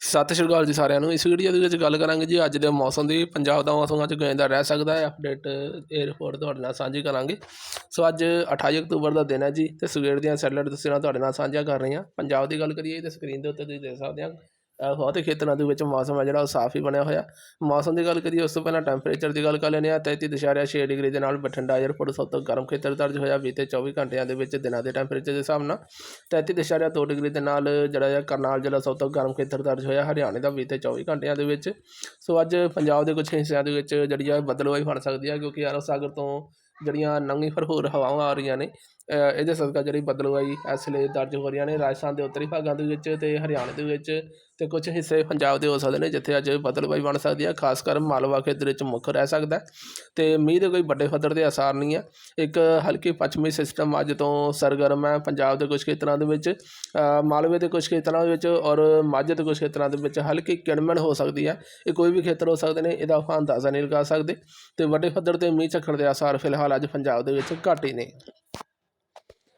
ਸਤਿ ਸ਼੍ਰੀ ਅਕਾਲ ਜੀ ਸਾਰਿਆਂ ਨੂੰ। ਇਸ ਵੀਡੀਓ ਦੇ ਵਿੱਚ ਗੱਲ ਕਰਾਂਗੇ ਜੀ, ਅੱਜ ਦੇ ਮੌਸਮ ਦੀ, ਪੰਜਾਬ ਦਾ ਮੌਸਮ ਅੱਜ ਕਿਵੇਂ ਦਾ ਰਹਿ ਸਕਦਾ ਹੈ ਅਪਡੇਟ ਇਹ ਤੁਹਾਡੇ ਨਾਲ ਸਾਂਝੀ ਕਰਾਂਗੇ। ਸੋ ਅੱਜ 28 ਅਕਤੂਬਰ ਦਾ ਦਿਨ ਹੈ ਜੀ, ਤੇ ਸਵੇਰ ਦੀਆਂ ਸੈਲਡ ਤਸਵੀਰਾਂ ਤੁਹਾਡੇ ਨਾਲ ਸਾਂਝਾ ਕਰ ਰਹੇ ਹਾਂ ਪੰਜਾਬ ਦੀ ਗੱਲ ਕਰੀਏ, ਤੇ ਸਕਰੀਨ ਦੇ ਉੱਤੇ ਤੁਸੀਂ ਦੇਖ ਸਕਦੇ ਹੋ। ਬਹੁਤੇ ਖੇਤਰਾਂ ਦੇ ਵਿੱਚ ਮੌਸਮ ਹੈ ਜਿਹੜਾ ਉਹ ਸਾਫ਼ ਹੀ ਬਣਿਆ ਹੋਇਆ। ਮੌਸਮ ਦੀ ਗੱਲ ਕਰੀਏ, ਉਸ ਤੋਂ ਪਹਿਲਾਂ ਟੈਂਪਰੇਚਰ ਦੀ ਗੱਲ ਕਰ ਲੈਂਦੇ ਹਾਂ 33.6 ਡਿਗਰੀ ਦੇ ਨਾਲ ਬਠਿੰਡਾ 에ਅਰਪੋਰਟ ਸਭ ਤੋਂ ਗਰਮ ਖੇਤਰ ਦਰਜ ਹੋਇਆ ਬੀਤੇ 24 ਘੰਟਿਆਂ ਦੇ ਵਿੱਚ ਦਿਨਾਂ ਦੇ ਟੈਂਪਰੇਚਰ ਦੇ ਹਿਸਾਬ ਨਾਲ। 33.2 ਡਿਗਰੀ ਦੇ ਨਾਲ ਜਿਹੜਾ ਹੈ ਕਰਨਾਲ ਜ਼ਿਲ੍ਹਾ ਸਭ ਤੋਂ ਗਰਮ ਖੇਤਰ ਦਰਜ ਹੋਇਆ, ਹਰਿਆਣੇ ਦਾ ਬੀਤੇ 24 ਘੰਟਿਆਂ ਦੇ ਵਿੱਚ। ਸੋ ਅੱਜ ਪੰਜਾਬ ਦੇ ਕੁਝ ਹਿੱਸਿਆਂ ਦੇ ਵਿੱਚ ਜਿਹੜੀ ਆ ਬਦਲਵਾਈ ਬਣ ਸਕਦੀ ਹੈ, ਕਿਉਂਕਿ ਅਰਬ ਸਾਗਰ ਤੋਂ ਜਿਹੜੀਆਂ ਨੰਗੀ ਭਰਪੂਰ ਹਵਾਵਾਂ ਆ ਰਹੀਆਂ ਨੇ ਇਹਦੇ ਸਦਕਾ ਜਿਹੜੀ ਬਦਲਵਾਈ ਇਸ ਲਈ ਦਰਜ ਹੋ ਰਹੀਆਂ ਨੇ ਰਾਜਸਥਾਨ ਦੇ ਉੱਤਰੀ ਭਾਗਾਂ ਦੇ ਵਿੱਚ ਤੇ ਹਰਿਆਣੇ ਦੇ ਵਿੱਚ ਤੇ ਕੁਝ ਹਿੱਸੇ ਪੰਜਾਬ ਦੇ ਹੋ ਸਕਦੇ ਨੇ, ਜਿੱਥੇ ਅੱਜ ਬਦਲਵਾਈ ਬਣ ਸਕਦੀ ਹੈ ਖਾਸ ਕਰ ਮਾਲਵਾ ਖੇਤਰ ਵਿੱਚ ਮੁੱਖ ਰਹਿ ਸਕਦਾ ਹੈ। ਤੇ ਮੀਂਹ ਦੇ ਕੋਈ ਵੱਡੇ ਪੱਧਰ ਦੇ ਅਸਾਰ ਨਹੀਂ ਹੈ ਇੱਕ ਹਲਕੀ ਪੱਛਮੀ ਸਿਸਟਮ ਅੱਜ ਤੋਂ ਸਰਗਰਮ ਹੈ, ਪੰਜਾਬ ਦੇ ਕੁਝ ਖੇਤਰਾਂ ਦੇ ਵਿੱਚ ਮਾਲਵੇ ਦੇ ਕੁਝ ਖੇਤਰਾਂ ਦੇ ਵਿੱਚ ਔਰ ਮਾਝੇ ਦੇ ਕੁਝ ਖੇਤਰਾਂ ਦੇ ਵਿੱਚ ਹਲਕੀ ਕਿਣਮਣ ਹੋ ਸਕਦੀ ਹੈ ਇਹ ਕੋਈ ਵੀ ਖੇਤਰ ਹੋ ਸਕਦੇ ਨੇ, ਇਹਦਾ ਆਪਾਂ ਅੰਦਾਜ਼ਾ ਨਹੀਂ ਲਗਾ ਸਕਦੇ। ਤੇ ਵੱਡੇ ਪੱਧਰ ਤੇ ਮੀਂਹ ਝੱਖੜ ਦੇ ਅਸਾਰ ਫਿਲਹਾਲ ਅੱਜ ਪੰਜਾਬ ਦੇ ਵਿੱਚ ਘੱਟ ਹੀ ਨੇ।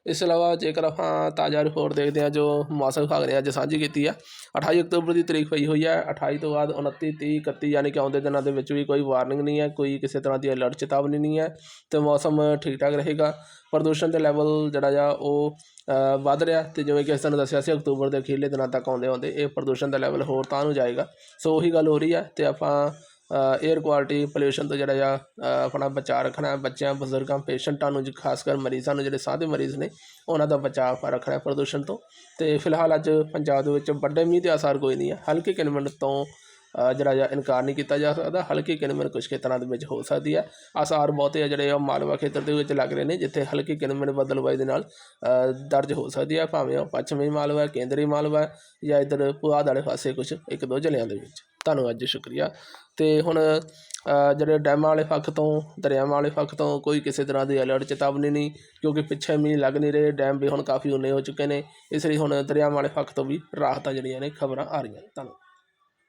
ਇਸ ਤੋਂ ਇਲਾਵਾ ਜੇਕਰ ਆਪਾਂ ਤਾਜ਼ਾ ਰਿਪੋਰਟ ਦੇਖਦੇ ਹਾਂ ਜੋ ਮੌਸਮ ਵਿਭਾਗ ਨੇ ਅੱਜ ਸਾਂਝੀ ਕੀਤੀ ਆ 28 ਅਕਤੂਬਰ ਦੀ ਤਰੀਕ ਪਈ ਹੋਈ ਹੈ 28 ਤੋਂ ਬਾਅਦ 29 30 31 ਯਾਨੀ ਕਿ ਆਉਂਦੇ ਦਿਨਾਂ ਦੇ ਵਿੱਚ ਵੀ ਕੋਈ ਵਾਰਨਿੰਗ ਨਹੀਂ ਹੈ, ਕੋਈ ਕਿਸੇ ਤਰ੍ਹਾਂ ਦੀ ਅਲਰਟ ਚੇਤਾਵਨੀ ਨਹੀਂ ਹੈ ਤੇ ਮੌਸਮ ਠੀਕ ਠਾਕ ਰਹੇਗਾ। ਪ੍ਰਦੂਸ਼ਣ ਦੇ ਲੈਵਲ ਜਿਹੜਾ ਆ ਉਹ ਵੱਧ ਰਿਹਾ ਤੇ ਜਿਵੇਂ ਕਿ ਇਸ ਤਰ੍ਹਾਂ ਦੱਸਿਆ ਸੀ, ਅਕਤੂਬਰ ਦੇ ਅਖੀਰਲੇ ਦਿਨਾਂ ਤੱਕ ਆਉਂਦੇ ਆਉਂਦੇ ਇਹ ਪ੍ਰਦੂਸ਼ਣ ਦਾ ਲੈਵਲ ਹੋਰ ਤਾਂ ਨੂੰ ਜਾਏਗਾ। ਸੋ ਉਹੀ ਗੱਲ ਹੋ ਰਹੀ ਹੈ ਤੇ ਆਪਾਂ ਏਅਰ ਕੁਆਲਿਟੀ ਪੋਲਿਊਸ਼ਨ ਤੋਂ ਜਿਹੜਾ ਆ ਆਪਣਾ ਬਚਾਅ ਰੱਖਣਾ, ਬੱਚਿਆਂ, ਬਜ਼ੁਰਗਾਂ, ਪੇਸ਼ੈਂਟਾਂ ਨੂੰ ਜੀ ਖਾਸ ਕਰ ਮਰੀਜ਼ਾਂ ਨੂੰ, ਜਿਹੜੇ ਸਾਹ ਦੇ ਮਰੀਜ਼ ਨੇ, ਉਹਨਾਂ ਦਾ ਬਚਾਅ ਆਪਾਂ ਰੱਖਣਾ ਪ੍ਰਦੂਸ਼ਣ ਤੋਂ। ਤੇ ਫਿਲਹਾਲ ਅੱਜ ਪੰਜਾਬ ਦੇ ਵਿੱਚ ਵੱਡੇ ਮੀਂਹ ਦੇ ਆਸਾਰ ਕੋਈ ਨਹੀਂ ਹੈ। ਹਲਕੇ ਕਿਨਮਿੰਟ ਤੋਂ ਜਿਹੜਾ ਆ ਇਨਕਾਰ ਨਹੀਂ ਕੀਤਾ ਜਾ ਸਕਦਾ, ਹਲਕੀ ਕਿਨਮਿੰਟ ਕੁਝ ਖੇਤਰਾਂ ਦੇ ਵਿੱਚ ਹੋ ਸਕਦੀ ਹੈ। ਆਸਾਰ ਬਹੁਤੇ ਆ ਜਿਹੜੇ ਆ ਮਾਲਵਾ ਖੇਤਰ ਦੇ ਵਿੱਚ ਲੱਗ ਰਹੇ ਨੇ, ਜਿੱਥੇ ਹਲਕੀ ਕਿਨਮਿੰਟ ਬਦਲਵਾਈ ਦੇ ਨਾਲ ਦਰਜ ਹੋ ਸਕਦੀ ਹੈ, ਭਾਵੇਂ ਉਹ ਪੱਛਮੀ ਮਾਲਵਾ, ਕੇਂਦਰੀ ਮਾਲਵਾ ਜਾਂ ਇੱਧਰ ਪੁਆਧ ਵਾਲੇ ਪਾਸੇ ਕੁਝ ਇੱਕ ਦੋ ਜ਼ਿਲ੍ਹਿਆਂ ਦੇ ਵਿੱਚ। ਧੰਨਵਾਦ ਜੀ ਸ਼ੁਕਰੀਆ। ਤੇ ਹੁਣ ਜਿਹੜੇ ਡੈਮਾਂ ਵਾਲੇ ਪੱਖ ਤੋਂ, ਦਰਿਆਵਾਂ ਵਾਲੇ ਪੱਖ ਤੋਂ ਕੋਈ ਕਿਸੇ ਤਰ੍ਹਾਂ ਦੀ ਅਲਰਟ ਚੇਤਾਵਨੀ ਨਹੀਂ, ਕਿਉਂਕਿ ਪਿੱਛੇ ਮੀਂਹ ਲੱਗ ਨਹੀਂ ਰਹੇ, ਡੈਮ ਵੀ ਹੁਣ ਕਾਫੀ ਉਨੇ ਹੋ ਚੁੱਕੇ ਨੇ। ਇਸ ਲਈ ਹੁਣ ਦਰਿਆਵਾਂ ਵਾਲੇ ਪੱਖ ਤੋਂ ਵੀ ਰਾਹਤਾਂ ਜਿਹੜੀਆਂ ਨੇ, ਖਬਰਾਂ ਆ ਰਹੀਆਂ ਧੰਨਵਾਦ।